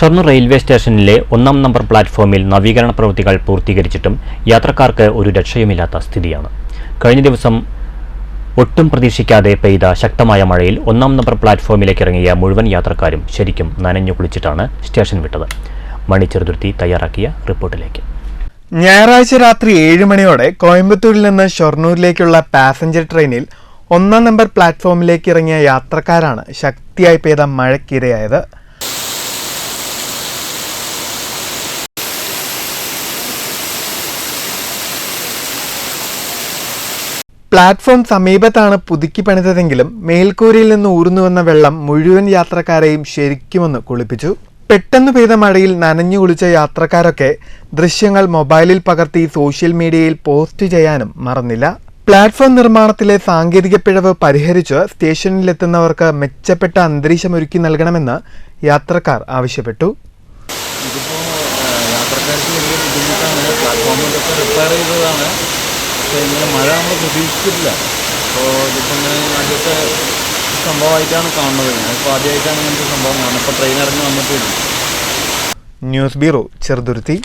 Shoranur railway സ്റ്റേഷനിലെ ഒന്നാം number പ്ലാറ്റ്ഫോമിൽ നവീകരണ പ്രവൃത്തികൾ പൂർത്തീകരിച്ചിട്ടും യാത്രക്കാർക്ക് ഒരു രക്ഷയുമില്ലാത്ത സ്ഥിതിയാണ്. കഴിഞ്ഞ ദിവസം ഒട്ടും പ്രതീക്ഷിക്കാതെ പെയ്ത ശക്തമായ മഴയിൽ ഒന്നാം നമ്പർ പ്ലാറ്റ്ഫോമിലേക്ക് ഇറങ്ങിയ മുഴുവൻ യാത്രക്കാരും ശരിക്കും നനഞ്ഞു കുളിച്ചിട്ടാണ് സ്റ്റേഷൻ വിട്ടത്. മണി ചെറുതുരുത്തി തയ്യാറാക്കിയ റിപ്പോർട്ടിലേക്ക്. ഞായറാഴ്ച രാത്രി ഏഴ് മണിയോടെ കോയമ്പത്തൂരിൽ നിന്ന് ഷൊർണൂരിലേക്കുള്ള പാസഞ്ചർ ട്രെയിനിൽ ഒന്നാം നമ്പർ പ്ലാറ്റ്ഫോമിലേക്ക് ഇറങ്ങിയ യാത്രക്കാരാണ് ശക്തിയായി പെയ്ത മഴയ്ക്കിരയായത്. പ്ലാറ്റ്ഫോം സമീപത്താണ് പുതുക്കി പണിതതെങ്കിലും മേൽക്കൂരയിൽ നിന്ന് ഊർന്നുവന്ന വെള്ളം മുഴുവൻ യാത്രക്കാരെയും ശരിക്കുമൊന്ന് കുളിപ്പിച്ചു. പെട്ടെന്ന് പെയ്ത മഴയിൽ നനഞ്ഞു കുളിച്ച യാത്രക്കാരൊക്കെ ദൃശ്യങ്ങൾ മൊബൈലിൽ പകർത്തി സോഷ്യൽ മീഡിയയിൽ പോസ്റ്റ് ചെയ്യാനും മറന്നില്ല. പ്ലാറ്റ്ഫോം നിർമ്മാണത്തിലെ സാങ്കേതിക പിഴവ് പരിഹരിച്ച് സ്റ്റേഷനിലെത്തുന്നവർക്ക് മെച്ചപ്പെട്ട അന്തരീക്ഷം ഒരുക്കി നൽകണമെന്ന് യാത്രക്കാർ ആവശ്യപ്പെട്ടു. ഇതിപ്പോൾ യാത്രക്കാർക്ക് വലിയ ബുദ്ധിമുട്ടാണ്. പ്ലാറ്റ്ഫോമിലൊക്കെ റിപ്പയർ ചെയ്തതാണ്. പക്ഷേ ഇങ്ങനെ മഴ നമ്മൾ പ്രതീക്ഷിച്ചിട്ടില്ല. അപ്പോൾ ഇതിപ്പോൾ ഇങ്ങനെ ആദ്യത്തെ സംഭവമായിട്ടാണ് കാണുന്നത്. ഞാനിപ്പോൾ ആദ്യമായിട്ടാണ് ഇങ്ങനത്തെ സംഭവം കാണുന്നത്. ഇപ്പോൾ ട്രെയിൻ ഇറങ്ങി വന്നിട്ടില്ല ന്യൂസ് ബ്യൂറോ ചെറുതുരുത്തി.